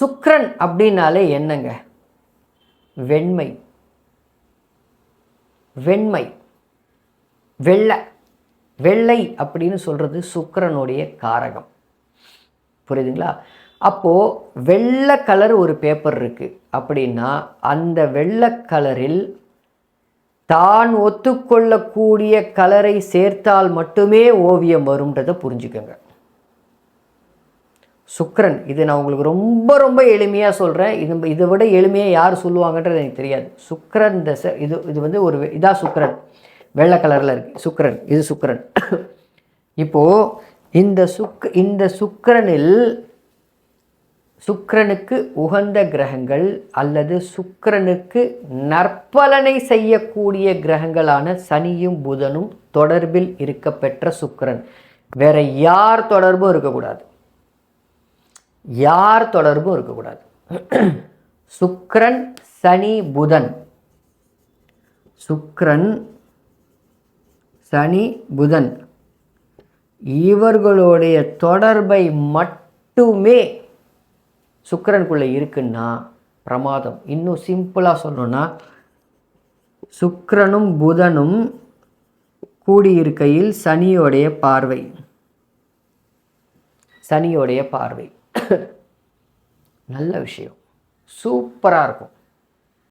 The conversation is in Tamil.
சுக்ரன் அப்படின்னாலே என்னங்க? வெண்மை. வெண்மை. வெள்ளை. வெள்ளை அப்படின்னு சொல்கிறது சுக்கரனுடைய காரகம். புரியுதுங்களா? அப்போது வெள்ளை கலர் ஒரு பேப்பர் இருக்குது அப்படின்னா அந்த வெள்ளை கலரில் தான் ஒத்துக்கொள்ளக்கூடிய கலரை சேர்த்தால் மட்டுமே ஓவியம் வரும்ன்றதை புரிஞ்சுக்கோங்க. சுக்ரன் இது நான் உங்களுக்கு ரொம்ப ரொம்ப எளிமையாக சொல்கிறேன் இது இதை விட எளிமையாக யார் சொல்லுவாங்கன்றது எனக்கு தெரியாது. சுக்ரன் தசை இது இது வந்து ஒரு இதாக சுக்ரன் வெள்ளை கலரில் இருக்குது சுக்ரன் இது சுக்ரன் இப்போது இந்த சுக் இந்த சுக்ரனில் சுக்ரனுக்கு உகந்த கிரகங்கள் அல்லது சுக்ரனுக்கு நற்பலனை செய்யக்கூடிய கிரகங்களான சனியும் புதனும் தொடர்பில் இருக்கப்பெற்ற சுக்ரன் வேற யார் தொடர்பும் இருக்கக்கூடாது. யார் தொடர்பும் இருக்கக்கூடாது. சுக்ரன் சனி புதன். சுக்ரன் சனி புதன். இவர்களுடைய தொடர்பை மட்டுமே சுக்கிரனுக்குள்ளே இருக்குன்னா பிரமாதம். இன்னும் சிம்பிளாக சொல்லணும்னா சுக்கரனும் புதனும் கூடியிருக்கையில் சனியோடைய பார்வை. சனியோடைய பார்வை. நல்ல விஷயம். சூப்பராக இருக்கும்.